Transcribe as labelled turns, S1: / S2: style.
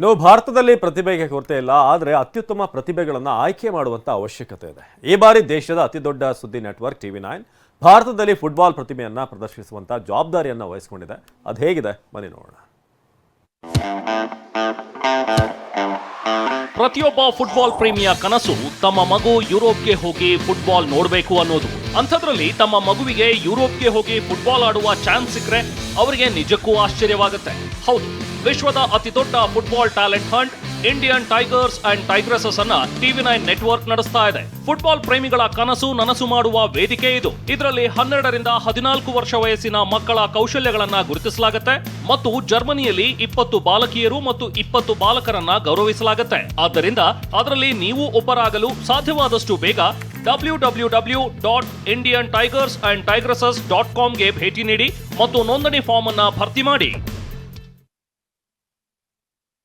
S1: ಇನ್ನು ಭಾರತದಲ್ಲಿ ಪ್ರತಿಭೆಗೆ ಕೊರತೆ ಇಲ್ಲ, ಆದರೆ ಅತ್ಯುತ್ತಮ ಪ್ರತಿಭೆಗಳನ್ನು ಆಯ್ಕೆ ಮಾಡುವಂಥ ಅವಶ್ಯಕತೆ ಇದೆ. ಈ ಬಾರಿ ದೇಶದ ಅತಿದೊಡ್ಡ ಸುದ್ದಿ ನೆಟ್ವರ್ಕ್ ಟಿವಿ ನೈನ್ ಭಾರತದಲ್ಲಿ ಫುಟ್ಬಾಲ್ ಪ್ರತಿಭೆಯನ್ನು ಪ್ರದರ್ಶಿಸುವಂಥ ಜವಾಬ್ದಾರಿಯನ್ನು ವಹಿಸಿಕೊಂಡಿದೆ. ಅದು ಹೇಗಿದೆ? ಬನ್ನಿ ನೋಡೋಣ.
S2: ಪ್ರತಿಯೊಬ್ಬ ಫುಟ್ಬಾಲ್ ಪ್ರೇಮಿಯ ಕನಸು ತಮ್ಮ ಮಗು ಯುರೋಪ್ಗೆ ಹೋಗಿ ಫುಟ್ಬಾಲ್ ನೋಡಬೇಕು ಅನ್ನೋದು. ಅಂಥದ್ರಲ್ಲಿ ತಮ್ಮ ಮಗುವಿಗೆ ಯುರೋಪ್ಗೆ ಹೋಗಿ ಫುಟ್ಬಾಲ್ ಆಡುವ ಚಾನ್ಸ್ ಸಿಕ್ಕರೆ ಅವರಿಗೆ ನಿಜಕ್ಕೂ ಆಶ್ಚರ್ಯವಾಗುತ್ತೆ. ಹೌದು, ವಿಶ್ವದ ಅತಿ ದೊಡ್ಡ football talent hunt Indian tigers and tigresses ಅನ್ನ ಟಿವಿ ನೈನ್ ನೆಟ್ವರ್ಕ್ ನಡೆಸ್ತಾ ಇದೆ. ಫುಟ್ಬಾಲ್ ಪ್ರೇಮಿಗಳ ಕನಸು ನನಸು ಮಾಡುವ ವೇದಿಕೆ ಇದು. ಇದರಲ್ಲಿ ಹನ್ನೆರಡರಿಂದ ಹದಿನಾಲ್ಕು ವರ್ಷ ವಯಸ್ಸಿನ ಮಕ್ಕಳ ಕೌಶಲ್ಯಗಳನ್ನ ಗುರುತಿಸಲಾಗುತ್ತೆ ಮತ್ತು ಜರ್ಮನಿಯಲ್ಲಿ ಇಪ್ಪತ್ತು ಬಾಲಕಿಯರು ಮತ್ತು ಇಪ್ಪತ್ತು ಬಾಲಕರನ್ನ ಗೌರವಿಸಲಾಗುತ್ತೆ. ಆದ್ದರಿಂದ ಅದರಲ್ಲಿ ನೀವು ಒಬ್ಬರಾಗಲು ಸಾಧ್ಯವಾದಷ್ಟು ಬೇಗ W W W dot Indian tigers and tigresses dot ಕಾಮ್ಗೆ ಭೇಟಿ ನೀಡಿ ಮತ್ತು ನೋಂದಣಿ ಫಾರ್ಮ್ ಅನ್ನು ಭರ್ತಿ ಮಾಡಿ.